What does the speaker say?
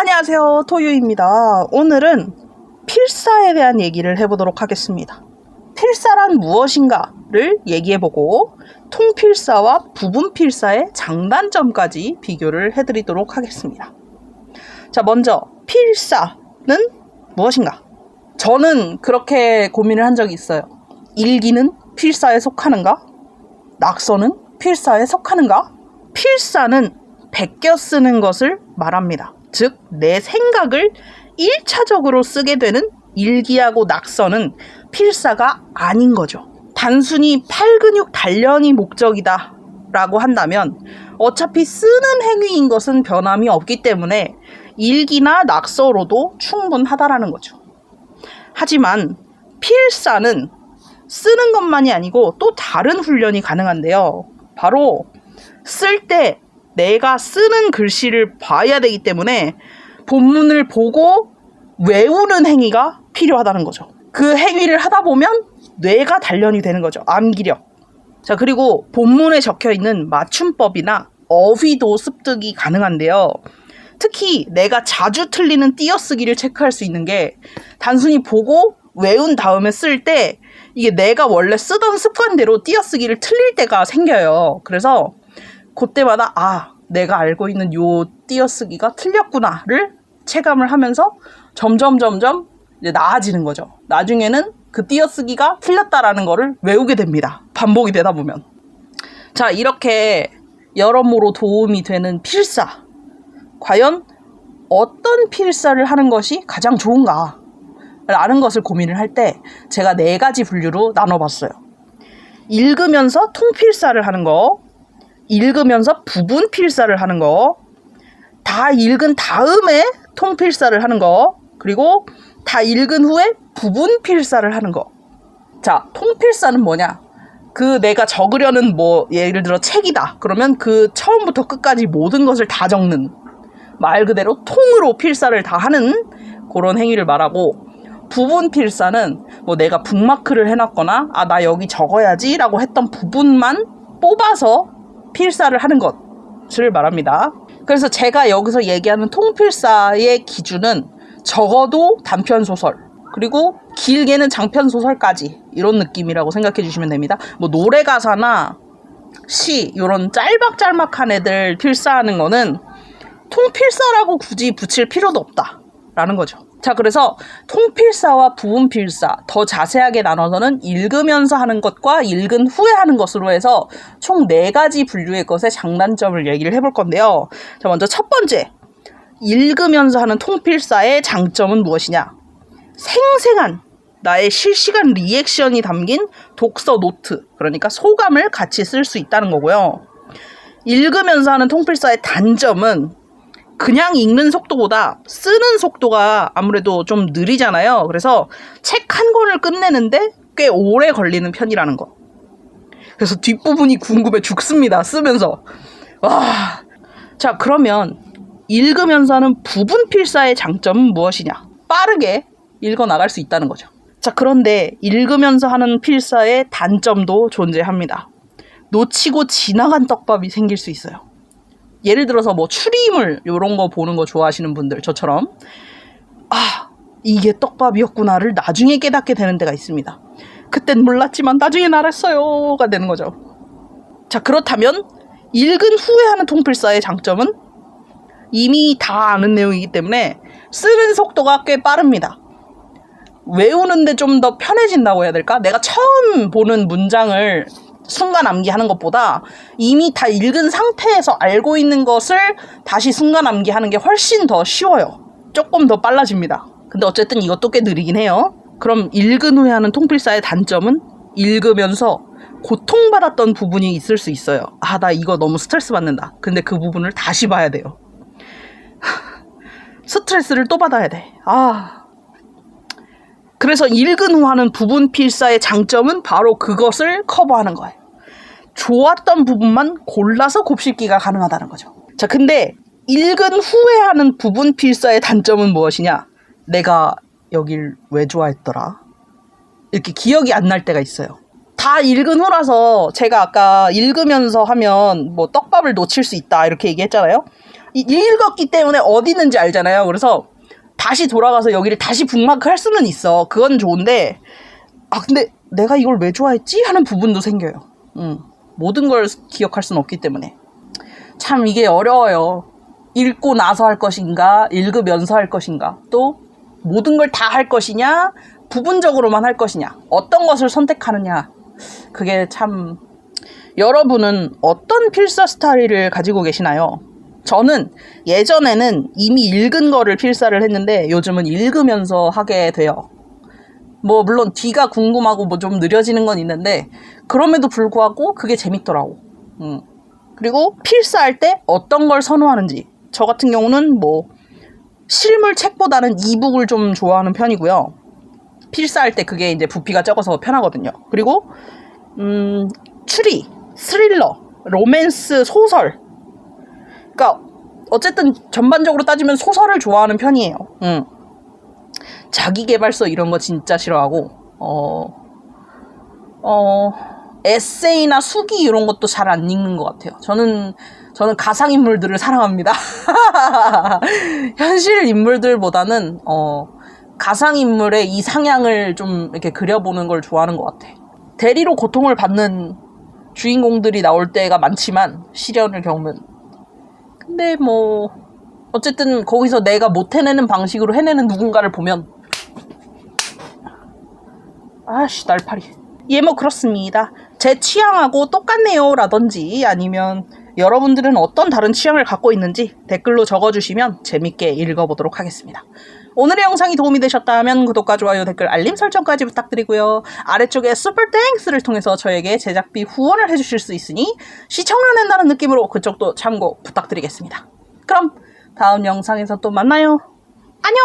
안녕하세요. 토유입니다. 오늘은 필사에 대한 얘기를 해보도록 하겠습니다. 필사란 무엇인가를 얘기해보고 통필사와 부분필사의 장단점까지 비교를 해드리도록 하겠습니다. 자, 먼저 필사는 무엇인가? 저는 그렇게 고민을 한 적이 있어요. 일기는 필사에 속하는가? 낙서는 필사에 속하는가? 필사는 베껴 쓰는 것을 말합니다. 즉, 내 생각을 1차적으로 쓰게 되는 일기하고 낙서는 필사가 아닌 거죠. 단순히 팔 근육 단련이 목적이다 라고 한다면 어차피 쓰는 행위인 것은 변함이 없기 때문에 일기나 낙서로도 충분하다라는 거죠. 하지만 필사는 쓰는 것만이 아니고 또 다른 훈련이 가능한데요. 바로 쓸 때 내가 쓰는 글씨를 봐야 되기 때문에 본문을 보고 외우는 행위가 필요하다는 거죠. 그 행위를 하다 보면 뇌가 단련이 되는 거죠. 암기력. 자, 그리고 본문에 적혀 있는 맞춤법이나 어휘도 습득이 가능한데요. 특히 내가 자주 틀리는 띄어쓰기를 체크할 수 있는 게 단순히 보고 외운 다음에 쓸 때 이게 내가 원래 쓰던 습관대로 띄어쓰기를 틀릴 때가 생겨요. 그래서 그때마다 아, 내가 알고 있는 요 띄어쓰기가 틀렸구나를 체감을 하면서 점점 점점 나아지는 거죠. 나중에는 그 띄어쓰기가 틀렸다라는 거를 외우게 됩니다. 반복이 되다 보면. 자, 이렇게 여러모로 도움이 되는 필사. 과연 어떤 필사를 하는 것이 가장 좋은가? 라는 것을 고민을 할 때 제가 네 가지 분류로 나눠봤어요. 읽으면서 통필사를 하는 거, 읽으면서 부분 필사를 하는 거, 다 읽은 다음에 통필사를 하는 거, 그리고 다 읽은 후에 부분 필사를 하는 거. 자, 통필사는 뭐냐? 그 내가 적으려는 뭐 예를 들어 책이다. 그러면 그 처음부터 끝까지 모든 것을 다 적는 말 그대로 통으로 필사를 다 하는 그런 행위를 말하고 부분 필사는 뭐 내가 북마크를 해놨거나 아 나 여기 적어야지라고 했던 부분만 뽑아서 필사를 하는 것을 말합니다. 그래서 제가 여기서 얘기하는 통필사의 기준은 적어도 단편 소설 그리고 길게는 장편 소설까지 이런 느낌이라고 생각해 주시면 됩니다. 뭐 노래 가사나 시 이런 짤막짤막한 애들 필사하는 거는 통필사라고 굳이 붙일 필요도 없다 라는 거죠. 자, 그래서 통필사와 부분필사 더 자세하게 나눠서는 읽으면서 하는 것과 읽은 후에 하는 것으로 해서 총 네 가지 분류의 것의 장단점을 얘기를 해볼 건데요. 자, 먼저 첫 번째. 읽으면서 하는 통필사의 장점은 무엇이냐? 생생한 나의 실시간 리액션이 담긴 독서 노트, 그러니까 소감을 같이 쓸 수 있다는 거고요. 읽으면서 하는 통필사의 단점은 그냥 읽는 속도보다 쓰는 속도가 아무래도 좀 느리잖아요. 그래서 책 한 권을 끝내는데 꽤 오래 걸리는 편이라는 거. 그래서 뒷부분이 궁금해 죽습니다. 쓰면서. 와. 자, 그러면 읽으면서 하는 부분 필사의 장점은 무엇이냐? 빠르게 읽어 나갈 수 있다는 거죠. 자, 그런데 읽으면서 하는 필사의 단점도 존재합니다. 놓치고 지나간 떡밥이 생길 수 있어요. 예를 들어서 뭐 추리물 이런 거 보는 거 좋아하시는 분들 저처럼 아 이게 떡밥이었구나를 나중에 깨닫게 되는 때가 있습니다. 그땐 몰랐지만 나중에 알았어요가 되는 거죠. 자 그렇다면 읽은 후에 하는 통필사의 장점은 이미 다 아는 내용이기 때문에 쓰는 속도가 꽤 빠릅니다. 외우는데 좀 더 편해진다고 해야 될까? 내가 처음 보는 문장을 순간 암기하는 것보다 이미 다 읽은 상태에서 알고 있는 것을 다시 순간 암기하는 게 훨씬 더 쉬워요. 조금 더 빨라집니다. 근데 어쨌든 이것도 꽤 느리긴 해요. 그럼 읽은 후에 하는 통필사의 단점은 읽으면서 고통받았던 부분이 있을 수 있어요. 아, 나 이거 너무 스트레스 받는다. 근데 그 부분을 다시 봐야 돼요. 스트레스를 또 받아야 돼. 아. 그래서 읽은 후 하는 부분 필사의 장점은 바로 그것을 커버하는 거예요. 좋았던 부분만 골라서 곱씹기가 가능하다는 거죠. 자, 근데 읽은 후에 하는 부분 필사의 단점은 무엇이냐? 내가 여길 왜 좋아했더라? 이렇게 기억이 안 날 때가 있어요. 다 읽은 후라서 제가 아까 읽으면서 하면 뭐 떡밥을 놓칠 수 있다 이렇게 얘기했잖아요. 이- 읽었기 때문에 어디 있는지 알잖아요. 그래서 다시 돌아가서 여기를 다시 북마크 할 수는 있어. 그건 좋은데 아 근데 내가 이걸 왜 좋아했지 하는 부분도 생겨요. 음, 모든 걸 기억할 수는 없기 때문에 참 이게 어려워요. 읽고 나서 할 것인가, 읽으면서 할 것인가, 또 모든 걸 다 할 것이냐, 부분적으로만 할 것이냐, 어떤 것을 선택하느냐. 그게 참 여러분은 어떤 필사 스타일을 가지고 계시나요? 저는 예전에는 이미 읽은 거를 필사를 했는데 요즘은 읽으면서 하게 돼요. 뭐 물론 뒤가 궁금하고 뭐 좀 느려지는 건 있는데 그럼에도 불구하고 그게 재밌더라고. 음. 그리고 필사할 때 어떤 걸 선호하는지 저 같은 경우는 뭐 실물 책보다는 이북을 좀 좋아하는 편이고요. 필사할 때 그게 이제 부피가 적어서 편하거든요. 그리고 음, 추리, 스릴러, 로맨스, 소설. 그러니까 어쨌든 전반적으로 따지면 소설을 좋아하는 편이에요. 음. 자기계발서 이런 거 진짜 싫어하고 어, 어, 에세이나 수기 이런 것도 잘 안 읽는 것 같아요. 저는 저는 가상 인물들을 사랑합니다. 현실 인물들보다는 어, 가상 인물의 이 상향을 좀 이렇게 그려보는 걸 좋아하는 것 같아. 대리로 고통을 받는 주인공들이 나올 때가 많지만 시련을 겪는. 근데 뭐 어쨌든 거기서 내가 못 해내는 방식으로 해내는 누군가를 보면. 아씨 날파리. 예 뭐 그렇습니다. 제 취향하고 똑같네요 라든지 아니면 여러분들은 어떤 다른 취향을 갖고 있는지 댓글로 적어주시면 재밌게 읽어보도록 하겠습니다. 오늘의 영상이 도움이 되셨다면 구독과 좋아요 댓글 알림 설정까지 부탁드리고요. 아래쪽에 슈퍼 땡스를 통해서 저에게 제작비 후원을 해주실 수 있으니 시청료 낸다는 느낌으로 그쪽도 참고 부탁드리겠습니다. 그럼 다음 영상에서 또 만나요. 안녕